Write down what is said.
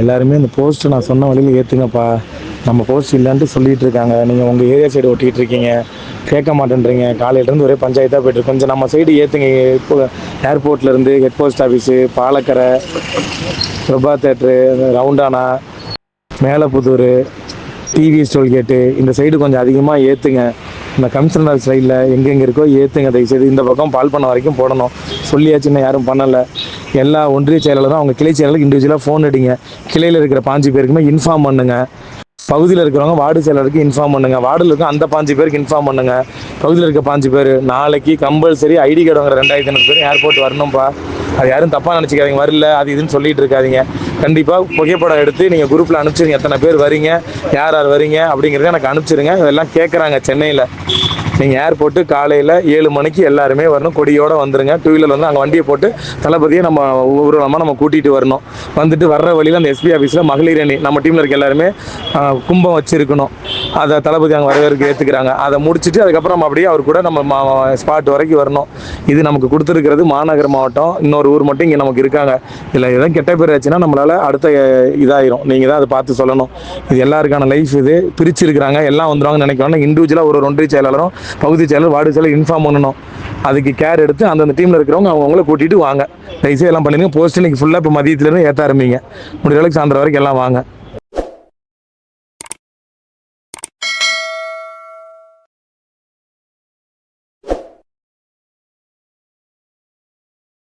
எல்லாருமே இந்த போஸ்ட்டு நான் சொன்ன வழியில் ஏற்றுங்கப்பா நம்ம போஸ்ட் இல்லைன்ட்டு சொல்லிகிட்டு இருக்காங்க. நீங்கள் உங்கள் ஏரியா சைடு ஒட்டிகிட்டு இருக்கீங்க. கேட்க மாட்டேன்றீங்க. காலையிலேருந்து ஒரே பஞ்சாயத்தாக போய்ட்டு கொஞ்சம் நம்ம சைடு ஏற்றுங்க இப்போ ஏர்போர்ட்லேருந்து head post office Palakkarai Prabha theatre ரவுண்டானா Melapudur TV ஸ்டோல்கேட்டு இந்த சைடு கொஞ்சம் அதிகமாக ஏற்றுங்க இந்த கமிஷனர் சைடில் எங்கெங்கே இருக்கோ ஏற்றுங்க தயவுசெய்து இந்த பக்கம் பால் பண்ண வரைக்கும் போடணும். சொல்லியாச்சு இன்னும் யாரும் பண்ணலை. எல்லா ஒன்றிய செயலாளரும் அவங்க கிளை செயலாளருக்கு இண்டிவிஜுவலாக ஃபோன் அடிங்க. கிளையில் இருக்கிற பாஞ்சு பேருக்குமே இன்ஃபார்ம் பண்ணுங்க. பகுதியில் இருக்கிறவங்க வார்டு செயலருக்கு இன்ஃபார்ம் பண்ணுங்க. வார்டில் இருக்க அந்த பாஞ்சு பேருக்கு இன்ஃபார்ம் பண்ணுங்க. பகுதியில் இருக்க பாஞ்சு பேர் நாளைக்கு கம்பல்சரி ஐடி கார்டு வாங்குற ரெண்டாயிரத்தி ஐநூறு பேர் ஏர்போர்ட் வரணும்ப்பா அது யாரும் தப்பாக நினச்சிக்காதீங்க வரல அது இதுன்னு சொல்லிட்டு இருக்காதீங்க. கண்டிப்பாக புகைப்படம் எடுத்து நீங்கள் குரூப்பில் அனுப்பிச்சிருங்க எத்தனை பேர் வரீங்க யார் யார் வரீங்க அப்படிங்கிறத எனக்கு அனுப்பிச்சிருங்க. இதெல்லாம் கேட்குறாங்க சென்னையில். நீங்கள் ஏர்போர்ட்டு காலையில் ஏழு மணிக்கு எல்லாருமே வரணும். கொடியோடு வந்துருங்க. டூ வீலர் வந்து அங்கே வண்டியை போட்டு தளபதியை நம்ம ஊர்வலமாக நம்ம கூட்டிகிட்டு வரணும். வந்துட்டு வர்ற வழியில் அந்த எஸ்பி ஆஃபீஸில் மகளிர் அணி நம்ம டீமில் இருக்க எல்லாருமே கும்பம் வச்சுருக்கணும். அதை தளபதி அங்கே வரவேற்க ஏற்றுக்கிறாங்க அதை முடிச்சுட்டு அதுக்கப்புறம் அப்படியே அவர் கூட நம்ம ஸ்பாட் வரைக்கும் வரணும். இது நமக்கு கொடுத்துருக்கிறது மாநகர மாவட்டம். இன்னொரு ஊர் மட்டும் இங்கே நமக்கு இருக்காங்க. இதில் எதுவும் கெட்ட பேர் ஆச்சுன்னா நம்மளால் அடுத்த இதாயிரும். நீங்கள் தான் அதை பார்த்து சொல்லணும். இது எல்லாருக்கான லைஃப் இது. பிரிச்சிருக்கிறாங்க. எல்லாம் வந்துருவாங்கன்னு நினைக்கிறோம் இண்டிவிஜுவலாக ஒரு ஒன்றிய செயலாளரும் பகுதி செயலர் வார்டு செயலர் இன்ஃபார்ம் பண்ணணும். அதுக்கு கேர் எடுத்து அந்தந்த டீமில் இருக்கிறவங்க அவங்கள கூட்டிகிட்டு வாங்க. தயவுசெய்து எல்லாம் பண்ணிடுங்க. போஸ்ட் இன்னைக்கு ஃபுல்லாக இப்போ மதியத்துலேருந்து ஏற்ற ஆரம்பிங்க. முடிஞ்ச அளவுக்கு சாயந்தரம் வரைக்கும் எல்லாம் வாங்க.